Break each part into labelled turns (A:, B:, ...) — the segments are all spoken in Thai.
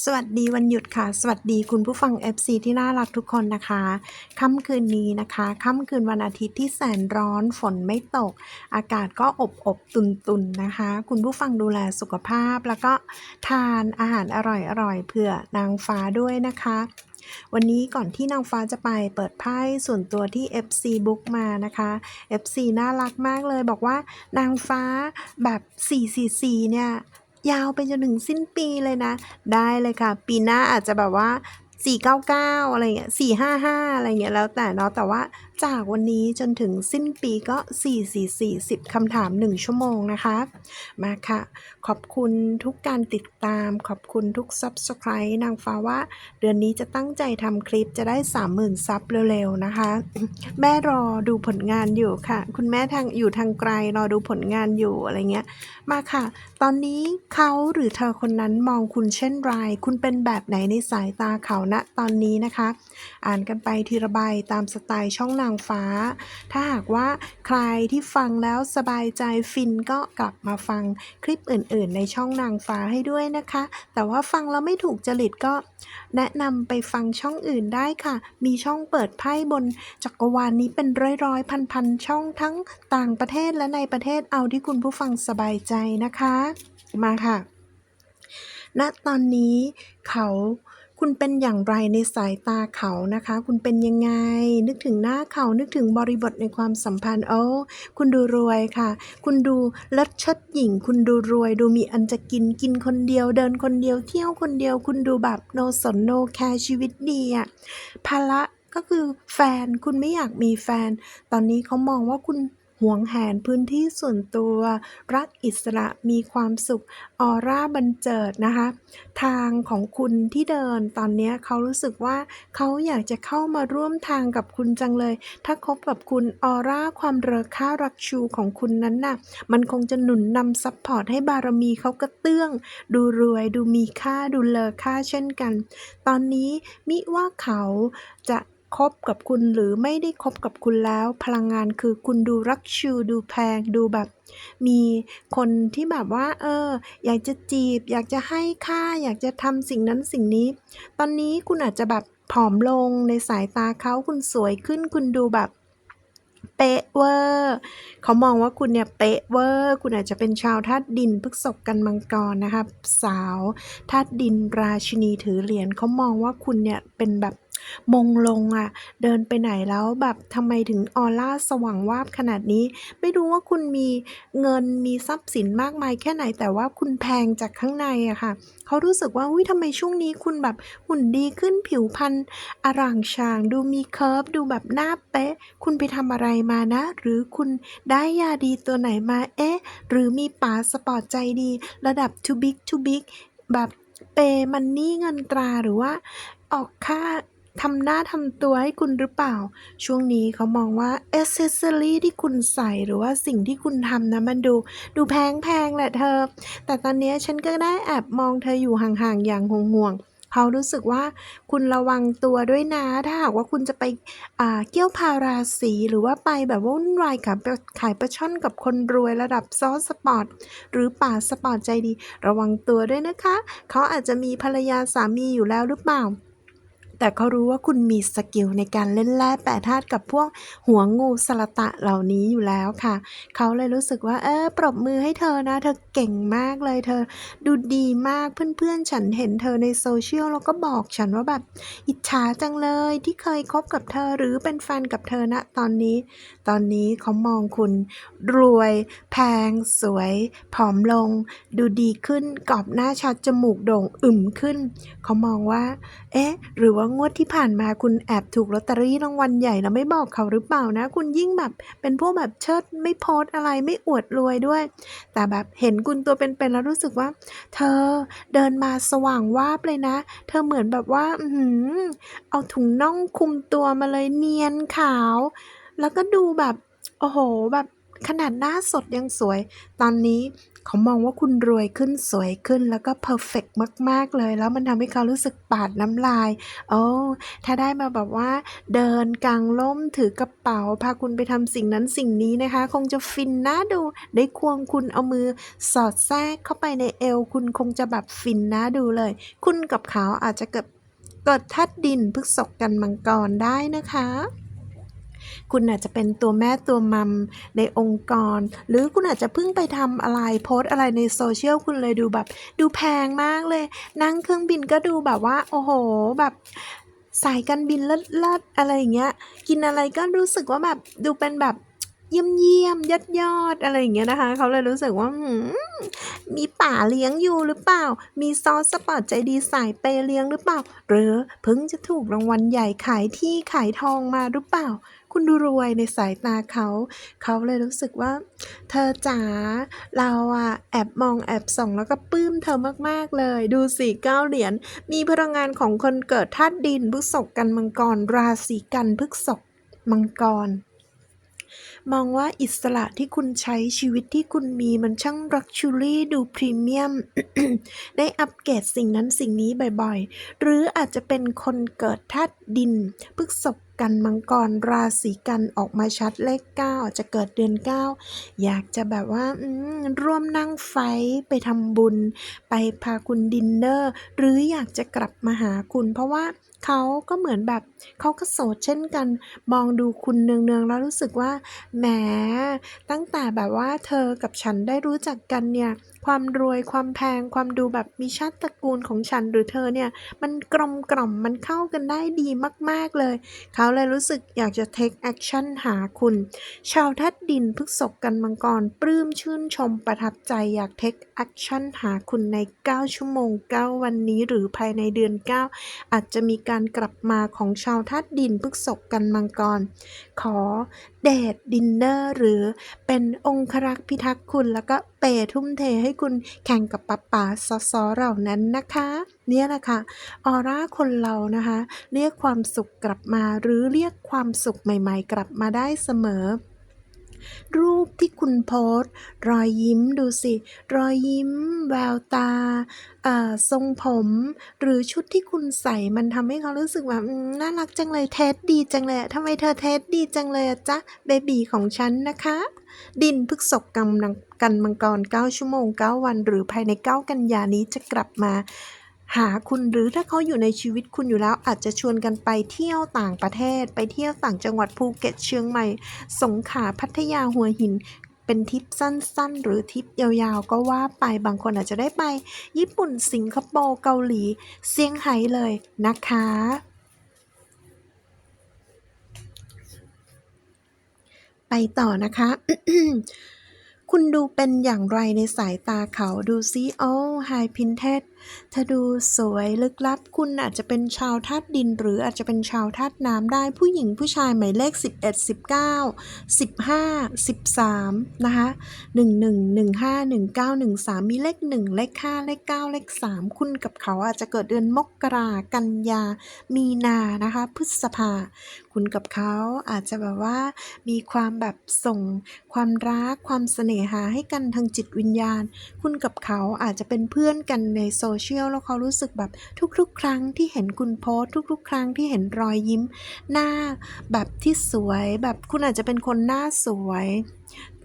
A: สวัสดีวันหยุดค่ะ สวัสดีคุณผู้ฟัง FC ที่น่ารักทุกคนนะคะค่ำคืนนี้นะคะค่ำคืนวันอาทิตย์ที่แสนร้อนฝนไม่ตก อากาศก็อบอบตุนตุนนะคะ คุณผู้ฟังดูแลสุขภาพ แล้วก็ทานอาหารอร่อยอร่อยๆเผื่อนางฟ้าด้วยนะคะ วันนี้ก่อนที่นางฟ้าจะไปเปิดไพ่ส่วนตัวที่ FC Book มานะคะ FC น่ารักมากเลยบอกว่านางฟ้าแบบ 444 เนี่ย ยาวไปจนถึงสิ้นปีเลยนะ ได้เลยค่ะ ปีหน้าอาจจะแบบว่า 499 อะไรเงี้ย455 อะไรเงี้ยแล้วแต่เนาะแต่ว่า จากวันนี้จนถึงสิ้นปีก็ 444 0คำถาม 1 ชั่วโมงนะคะ มาค่ะ ขอบคุณทุกการติดตาม ขอบคุณทุก Subscribe นางฟ้าว่า เดือนนี้จะตั้งใจทำคลิปจะได้ 30,000 ซับเร็วๆนะคะ แม่รอดูผลงานอยู่ค่ะ คุณแม่ทางอยู่ทางไกลรอดูผลงานอยู่อะไรเงี้ย มาค่ะ ตอนนี้เขาหรือเธอคนนั้นมองคุณเช่นไร คุณเป็นแบบไหนในสายตาเขาณตอนนี้นะคะ อ่านกันไปทีละใบตามสไตล์ช่องนางฟ้า ถ้าหากว่าใครที่ฟังแล้วสบายใจฟินก็กลับมาฟังคลิปอื่น ๆ ในช่องนางฟ้าให้ด้วยนะคะ แต่ว่าฟังแล้วไม่ถูกจริตก็แนะนำไปฟังช่องอื่นได้ค่ะ มีช่องเปิดไพ่บนจักรวาลนี้เป็นร้อยๆพันๆช่องทั้งต่างประเทศและในประเทศเอาที่คุณผู้ฟังสบายใจนะคะ มาค่ะณตอนนี้เขา คุณเป็นอย่างไรในสายตาเขานะคะ คุณเป็นยังไง นึกถึงหน้าเขานึกถึงบริบทในความสัมพันธ์โอ้คุณดูรวยค่ะ คุณดูเลิศชดหญิง คุณดูรวย ดูมีอันจะกินกินคนเดียว เดินคนเดียวเที่ยวคนเดียว คุณดูแบบโนสนโนแคร์ชีวิตดีอะภาระก็คือแฟนคุณไม่อยากมีแฟน ตอนนี้เขามองว่าคุณ หวงแหนพื้นที่ส่วนตัว รักอิสระมีความสุขออร่าบันเจิดนะคะ ทางของคุณที่เดินตอนนี้เขารู้สึกว่าเขาอยากจะเข้ามาร่วมทางกับคุณจังเลย ถ้าคบกับคุณออร่าความเรอค่ารักชูของคุณนั้นน่ะมันคงจะหนุนนำซัพพอร์ตให้บารมีเขากระเตื้อง ดูรวยดูมีค่าดูเลอค่าเช่นกัน ตอนนี้มิว่าเขาจะ คบกับคุณหรือไม่ได้คบกับคุณแล้ว พลังงานคือคุณดูรักชูดูแพงดูแบบ มีคนที่แบบว่า เออ อยากจะจีบ อยากจะให้ค่า อยากจะทำสิ่งนั้นสิ่งนี้ ตอนนี้คุณอาจจะแบบผอมลงในสายตาเขาคุณสวยขึ้น คุณดูแบบเป๊ะเวอร์เขามองว่าคุณเนี่ยเป๊ะเวอร์ คุณอาจจะเป็นชาวธาตุดินพฤษภกันมังกรนะคะสาวธาตุดินราชินีถือเหรียญเขามองว่าคุณเนี่ยเป็นแบบ มงลงอะเดินไปไหนแล้วแบบทำไมถึงออร่าสว่างวาบขนาดนี้ ไม่รู้ว่าคุณมีเงินมีทรัพย์สินมากมายแค่ไหน แต่ว่าคุณแพงจากข้างในอะค่ะเขารู้สึกว่าอุ้ยทำไมช่วงนี้คุณแบบหุ่นดีขึ้นผิวพรรณอร่างชางดูมีเคิร์ฟดูแบบหน้าเป๊ะ คุณไปทำอะไรมานะ หรือคุณได้ยาดีตัวไหนมาเอ๊ะ หรือมีป๋าสปอร์ตใจดี ระดับ too big too big แบบเปมันนี่เงินตราหรือว่าออกค่า ทำหน้าทำตัวให้คุณหรือเปล่า ช่วงนี้เขามองว่าเอเซสซอรี่ที่คุณใส่หรือว่าสิ่งที่คุณทำนะมันดู ดูแพงแพงๆแหละเธอ แต่ตอนนี้ฉันก็ได้แอบมองเธออยู่ห่างๆอย่างห่วงๆเขารู้สึกว่าคุณระวังตัวด้วยนะ ถ้าหากว่าคุณจะไปอ่าเกี่ยวพาราสีหรือว่าไปแบบว่าวุ่นวายกับขายปลาช่อนกับคนรวยระดับซอสสปอร์ตหรือป่าสปอร์ตใจดี ระวังตัวด้วยนะคะ เขาอาจจะมีภรรยาสามีอยู่แล้วหรือเปล่า แต่เขารู้ว่าคุณมีสกิลในการเล่นแร่แปรธาตุกับพวกหัวงูสลตะเหล่านี้อยู่แล้วค่ะ เขาเลยรู้สึกว่า เออ ปรบมือให้เธอนะ เธอเก่งมากเลยเธอ ดูดีมากเพื่อนๆ ฉันเห็นเธอในโซเชียลแล้วก็บอกฉันว่าแบบ อิจฉาจังเลยที่เคยคบกับเธอหรือเป็นแฟนกับเธอณตอนนี้ตอนนี้เขามองคุณรวย แพง สวย ผอมลง ดูดีขึ้นกรอบหน้าชัดจมูกโด่งอึมขึ้น เขามองว่า เอ๊ะ หรือว่างวดที่ผ่านมาคุณแอบถูกลอตเตอรี่รางวัลใหญ่แล้วไม่บอกเขาหรือเปล่านะ คุณยิ่งแบบเป็นพวกแบบเชิดไม่โพสอะไรไม่อวดรวยด้วย แต่แบบเห็นคุณตัวเป็นๆแล้วรู้สึกว่า เธอเดินมาสว่างวาบเลยนะ เธอเหมือนแบบว่า อืเอาถุงน่องคุมตัวมาเลยเนียนขาว แล้วก็ดูแบบ โอ้โห แบบขนาดหน้าสดยังสวย ตอนนี้เขามองว่าคุณรวยขึ้นสวยขึ้นแล้วก็เพอร์เฟกต์มาก ๆ เลย แล้วมันทำให้เขารู้สึกปาดน้ำลาย โอ้ถ้าได้มาแบบว่า เดินกลางร่มถือกระเป๋า พาคุณไปทำสิ่งนั้นสิ่งนี้นะคะ คงจะฟินน่าดู ได้ควงคุณเอามือสอดแทรกเข้าไปในเอว คุณคงจะแบบฟินน่าดูเลย คุณกับเขาอาจจะเกิดเกิดทัดดินพฤกษกกันมังกรได้นะคะ คุณอาจจะเป็นตัวแม่ตัวมัมในองค์กร หรือคุณอาจจะเพิ่งไปทำอะไรโพสอะไรในโซเชียลคุณเลยดูแบบ ดูแพงมากเลย นั่งเครื่องบินก็ดูแบบว่า โอ้โหแบบสายการบินเลิศๆอะไรอย่างเงี้ย กินอะไรก็รู้สึกว่าแบบดูเป็นแบบเยี่ยมเยี่ยมยอดยอดอะไรอย่างเงี้ยนะคะ เขาเลยรู้สึกว่ามีป่าเลี้ยงอยู่หรือเปล่า มีซอสสปอร์ตใจดีสายเปเลี้ยงหรือเปล่า หรือเพิ่งจะถูกรางวัลใหญ่ขายที่ขายทองมาหรือเปล่า คุณดูรวยในสายตาเขา เขาเลยรู้สึกว่า เธอจ๋าเราอะแอบมองแอบส่องแล้วก็ปลื้มเธอมากๆเลย ดูสิเก้าเหรียญมีพลังงานของคนเกิดธาตุดินพฤษภกันมังกร ราศีกันพฤษภมังกรมองว่าอิสระที่คุณใช้ชีวิตที่คุณมีมันช่างรักชูรี่ดูพรีเมียม ได้อัปเกรดสิ่งนั้นสิ่งนี้บ่อยๆ หรืออาจจะเป็นคนเกิดธาตุดินพฤษภ กันมังกรราศีกันออกมาชัดเลข9อาจะเกิดเดือน 9 อยากจะแบบว่าร่วมนั่งไฟไปทำบุญ ไปพาคุณดินเนอร์ หรืออยากจะกลับมาหาคุณเพราะว่าเขาก็เหมือนแบบเขาก็โสดเช่นกัน มองดูคุณเนืองๆแล้วรู้สึกว่าแหมตั้งแต่แบบว่าเธอกับฉันได้รู้จักกันเนี่ย ความรวยความแพงความดูแบบมีชาติตระกูลของฉันหรือเธอเนี่ย มันกลมกล่อมมันเข้ากันได้ดีมาก ๆเลย เขาเลยรู้สึกอยากจะ take action หาคุณ ชาวทัดดินพฤกษกกันมังกร ปลื้มชื่นชมประทับใจอยาก take action หาคุณใน 9 ชั่วโมง 9 วันนี้หรือภายในเดือน 9 อาจจะมีการกลับมาของชาวธาตุดินพฤกษกกันมังกร ขอ เดทดินเนอร์หรือเป็นองครักษ์พิทักษ์คุณแล้วก็เปทุ่มเทให้คุณแข่งกับป๊าป๋าซอซอเหล่านั้นนะคะ เนี่ยแหละค่ะออร่าคนเรานะคะ เรียกความสุขกลับมาหรือเรียกความสุขใหม่ ๆ กลับมาได้เสมอ รูปที่คุณโพสรอยยิ้มดูสิ รอยยิ้ม แววตาทรงผม หรือชุดที่คุณใส่มันทำให้เขารู้สึกแบบน่ารักจังเลยเทสดีจังเลยทำไมเธอเทสดีจังเลยจ๊ะเบบีของฉันนะคะ ดินพฤกษกกำลังกันมังกร 9 ชั่วโมง 9 วัน หรือภายใน 9 กันยานี้จะกลับมา หาคุณหรือถ้าเขาอยู่ในชีวิตคุณอยู่แล้วอาจจะชวนกันไปเที่ยวต่างประเทศ ไปเที่ยวต่างจังหวัดภูเก็ตเชียงใหม่ สงขลาพัทยาหัวหิน เป็นทริปสั้นๆ หรือทริปยาวๆ ก็ว่าไปบางคนอาจจะได้ไป ญี่ปุ่นสิงคโปร์เกาหลีเซี่ยงไฮ้เลยนะคะไปต่อนะคะ คุณดูเป็นอย่างไรในสายตาเขาดูซิโอ้ไฮพินเทสเธอดูสวยลึกลับ คุณอาจจะเป็นชาวธาตุดิน หรืออาจจะเป็นชาวธาตุน้ำได้ผู้หญิงผู้ชายหมายเลข 11 19 15 13 นะคะ 11 15 19 13 มีเลข 1 เลข 5 เลข 9 เลข 3 คุณกับเขาอาจจะเกิดเดือนมกรากันยามีนานะคะ พฤษภาคุณกับเขา อาจจะแบบว่ามีความแบบส่งความรักความเสน่หาให้กันทางจิตวิญญาณ คุณกับเขาอาจจะเป็นเพื่อนกันในโซเชียลแล้วเขารู้สึกแบบทุกๆ ครั้งที่เห็นคุณโพสทุกๆ ครั้งที่เห็นรอยยิ้ม หน้าแบบที่สวยแบบคุณอาจจะเป็นคนหน้าสวย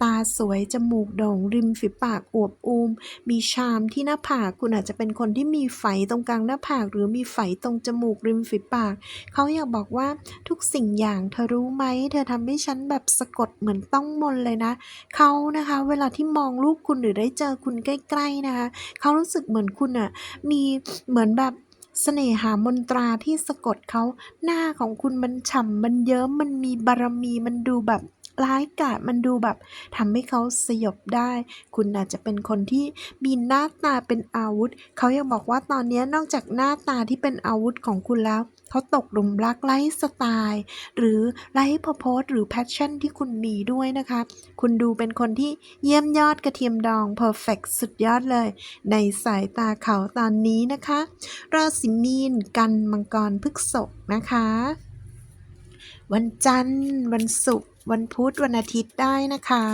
A: ตาสวย จมูกโด่ง ริมฝีปากอวบอูม มีชามที่หน้าผาก คุณอาจจะเป็นคนที่มีไฝตรงกลางหน้าผาก หรือมีไฝตรงจมูกริมฝีปาก เขาอยากบอกว่าทุกสิ่งอย่างเธอรู้ไหม เธอทำให้ฉันแบบสะกดเหมือนต้องมนเลยนะ เขานะคะ เวลาที่มองรูปคุณหรือได้เจอคุณใกล้ ๆนะคะ เขารู้สึกเหมือนคุณอะมีเหมือนแบบเสน่หามนตราที่สะกดเขา หน้าของคุณมันฉ่ำมันเยิ้มมันมีบารมีมันดูแบบ ร้ายกาจมันดูแบบทำให้เขาสยบได้ คุณอาจจะเป็นคนที่มีหน้าตาเป็นอาวุธ เขายังบอกว่าตอนนี้นอกจากหน้าตาที่เป็นอาวุธของคุณแล้ว เขาตกหลุมรักไลฟ์สไตล์ หรือไลฟ์พโพสหรือแพชชั่นที่คุณมีด้วยนะคะ คุณดูเป็นคนที่เยี่ยมยอดกระเทียมดองเพอร์เฟกสุดยอดเลย ในสายตาเขาตอนนี้นะคะ ราศีมีนกันมังกรพฤกษกนะคะ วันจันทร์ วันศุกร์ วันพุธ วันอาทิตย์ได้นะคะ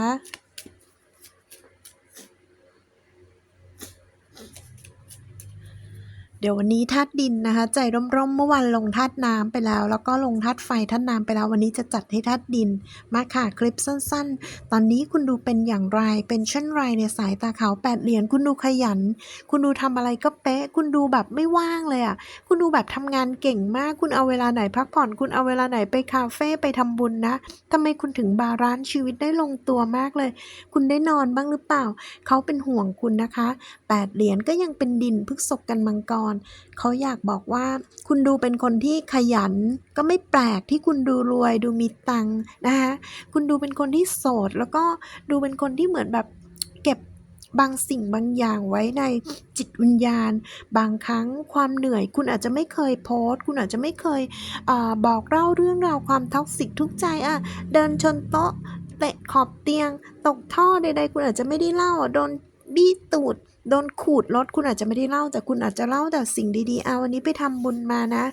A: เดี๋ยววันนี้ธาตุดินนะคะ ใจร่มๆเมื่อวานลงธาตุน้ำไปแล้ว แล้วก็ลงธาตุไฟธาตุน้ำไปแล้ววันนี้จะจัดให้ธาตุดินมาค่ะคลิปสั้น ๆ ตอนนี้คุณดูเป็นอย่างไร เป็นเช่นไรในสายตาขาวแปดเหรียญคุณดูขยัน คุณดูทำอะไรก็เป๊ะ คุณดูแบบไม่ว่างเลยอะคุณดูแบบทำงานเก่งมาก คุณเอาเวลาไหนพักผ่อน คุณเอาเวลาไหนไปคาเฟ่ไปทำบุญนะทำไมคุณถึงบาลานซ์ชีวิตได้ลงตัวมากเลย คุณได้นอนบ้างหรือเปล่า เขาเป็นห่วงคุณนะคะแปดเหรียญก็ยังเป็นดินพฤกษกกันมังกรเขาอยากบอกว่า คุณดูเป็นคนที่ขยัน ก็ไม่แปลกที่คุณดูรวย ดูมีตังค์นะคะคุณดูเป็นคนที่โสด แล้วก็ดูเป็นคนที่เหมือนแบบเก็บบางสิ่งบางอย่างไว้ในจิตวิญญาณ บางครั้งความเหนื่อย คุณอาจจะไม่เคยโพสต์ คุณอาจจะไม่เคยอบอกเล่าเรื่องราวความท็อกซิกทุกใจอะเดินชนโต๊ะเตะขอบเตียง ตกท่อใดๆ คุณอาจจะไม่ได้เล่าโดนบี้ตูด โดนขูดรถคุณอาจจะไม่ได้เล่าแต่คุณอาจจะเล่าแต่สิ่งดีๆเอาวันนี้ไปทำบุญมานะ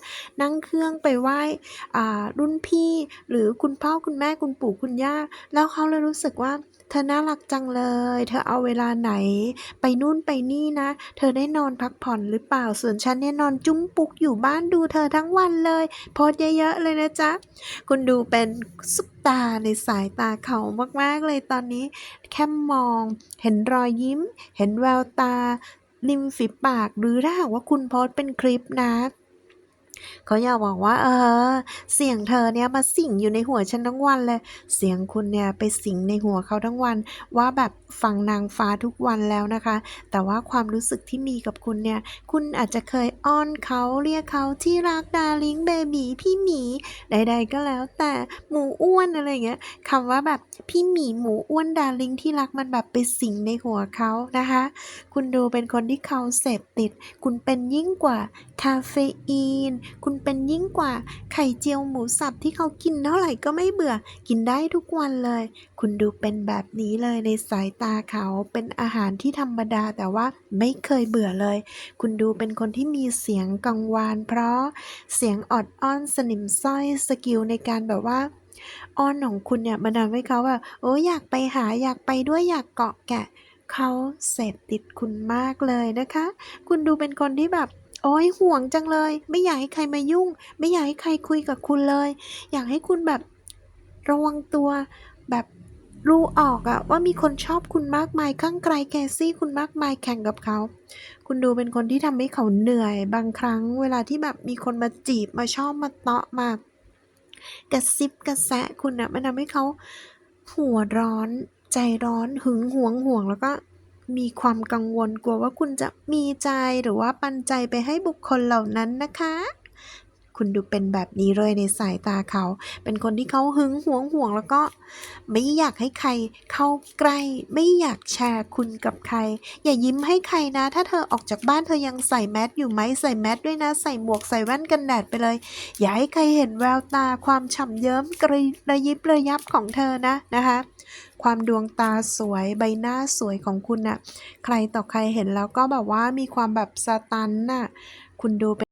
A: นั่งเครื่องไปไหว้อ่ารุ่นพี่ หรือคุณพ่อคุณแม่คุณปู่คุณย่า แล้วเขาเลยรู้สึกว่าเธอน่ารักจังเลย เธอเอาเวลาไหน ไปนู่นไปนี่นะ เธอได้นอนพักผ่อนหรือเปล่า ส่วนฉันเนี่ยนอนจุ้มปุกอยู่บ้านดูเธอทั้งวันเลย โพสเยอะๆเลยนะจ๊ะ คุณดูเป็นซุปตาในสายตาเขามากๆเลยตอนนี้ แค่มอง เห็นรอยยิ้ม เห็นแววตาริมฝีปากหรือถ้าหากว่าคุณโพสเป็นคลิปนะ เขาอยากบอกว่า เออ เสียงเธอเนี่ยมาสิงอยู่ในหัวฉันทั้งวันเลย เสียงคุณเนี่ยไปสิงในหัวเขาทั้งวัน ว่าแบบฟังนางฟ้าทุกวันแล้วนะคะ แต่ว่าความรู้สึกที่มีกับคุณเนี่ย คุณอาจจะเคยอ้อนเขาเรียกเขาที่รักดาริงเบบีพี่หมีใด ๆ ก็แล้วแต่หมูอ้วนอะไรเงี้ยคำว่าแบบพี่หมีหมูอ้วนดาริงที่รักมันแบบไปสิงในหัวเขานะคะ คุณดูเป็นคนที่เขาเสพติด คุณเป็นยิ่งกว่าคาเฟอีนคุณเป็นยิ่งกว่าไข่เจียวหมูสับที่เขากินเท่าไหร่ก็ไม่เบื่อ กินได้ทุกวันเลย คุณดูเป็นแบบนี้เลยในสายตาเขาเป็นอาหารที่ธรรมดาแต่ว่าไม่เคยเบื่อเลย คุณดูเป็นคนที่มีเสียงกังวาน เพราะเสียงออดอ้อนสนิมสร้อยสกิลในการแบบว่าอ้อนของคุณเนี่ยมันทำให้เขาแบบโอ้อยากไปหาอยากไปด้วยอยากเกาะแกะเขาเสพติดคุณมากเลยนะคะ คุณดูเป็นคนที่แบบ โอ้ยห่วงจังเลย ไม่อยากให้ใครมายุ่ง ไม่อยากให้ใครคุยกับคุณเลย อยากให้คุณแบบระวังตัวแบบรู้ออกอะว่ามีคนชอบคุณมากมายข้างไกลแกซี่คุณมากมายแข่งกับเขา คุณดูเป็นคนที่ทำให้เขาเหนื่อย บางครั้งเวลาที่แบบมีคนมาจีบมาชอบมาเตาะมากระซิบกระแซะคุณอะมันทำให้เขาหัวร้อนใจร้อนหึงหวงห่วงแล้วก็ มีความกังวลกลัวว่าคุณจะมีใจหรือว่าปันใจไปให้บุคคลเหล่านั้นนะคะ คุณดูเป็นแบบนี้เลยในสายตาเขา เป็นคนที่เขาหึงหวงห่วงแล้วก็ ไม่อยากให้ใครเข้าใกล้ ไม่อยากแชร์คุณกับใคร อย่ายิ้มให้ใครนะ ถ้าเธอออกจากบ้านเธอยังใส่แมสอยู่ไหมใส่แมสด้วยนะ ใส่หมวกใส่แว่นกันแดดไปเลย อย่าให้ใครเห็นแววตาความฉ่ำเยิ้มกระระยิบระยับของเธอนะนะคะความดวงตาสวยใบหน้าสวยของคุณน่ะ ใครต่อใครเห็นแล้วก็แบบว่ามีความแบบสตันน่ะ คุณดูเป็น